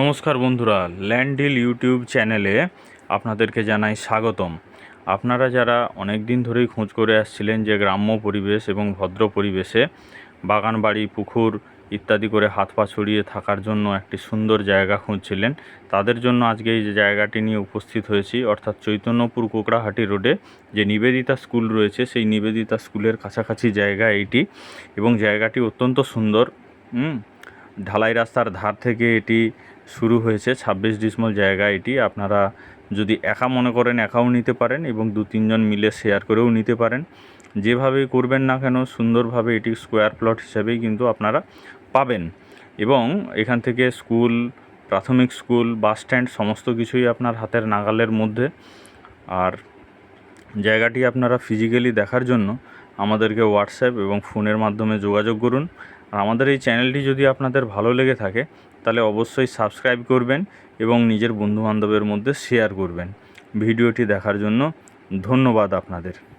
নমস্কার বন্ধুরা land deal YouTube চ্যানেলে আপনাদেরকে জানাই স্বাগতম। আপনারা যারা অনেক দিন ধরেই খোঁজ করে আসছিলেন যে গ্রাম্য পরিবেশ এবং ভদ্র পরিবেশে বাগান বাড়ি পুকুর ইত্যাদি করে হাত পা ছড়িয়ে থাকার জন্য একটি সুন্দর জায়গা খুঁজছিলেন, তাদের জন্য আজকে এই যে জায়গাটি নিয়ে উপস্থিত হয়েছি, অর্থাৎ চৈতন্যপুর কোকড়াহাটি রোডে যে নিবেদিতা স্কুল রয়েছে, সেই নিবেদিতা স্কুলের কাছাকাছি জায়গা এইটি এবং জায়গাটি অত্যন্ত সুন্দর, হুম ঢালাই রাস্তার ধার থেকে এটি শুরু হয়েছে, ছাব্বিশ ডিসমল জায়গা এটি। আপনারা যদি একা মনে করেন একাও নিতে পারেন এবং দু তিনজন মিলে শেয়ার করেও নিতে পারেন। যেভাবেই করবেন না কেন, সুন্দরভাবে এটি স্কোয়ার প্লট হিসাবেই কিন্তু আপনারা পাবেন। এবং এখান থেকে স্কুল, প্রাথমিক স্কুল, বাস স্ট্যান্ড, সমস্ত কিছুই আপনার হাতের নাগালের মধ্যে। আর জায়গাটি আপনারা ফিজিক্যালি দেখার জন্য আমাদেরকে হোয়াটসঅ্যাপ এবং ফোনের মাধ্যমে যোগাযোগ করুন। আর আমাদের এই চ্যানেলটি যদি আপনাদের ভালো লেগে থাকে, তাহলে অবশ্যই সাবস্ক্রাইব করবেন এবং নিজের বন্ধুবান্ধবের মধ্যে শেয়ার করবেন। ভিডিওটি দেখার জন্য ধন্যবাদ আপনাদের।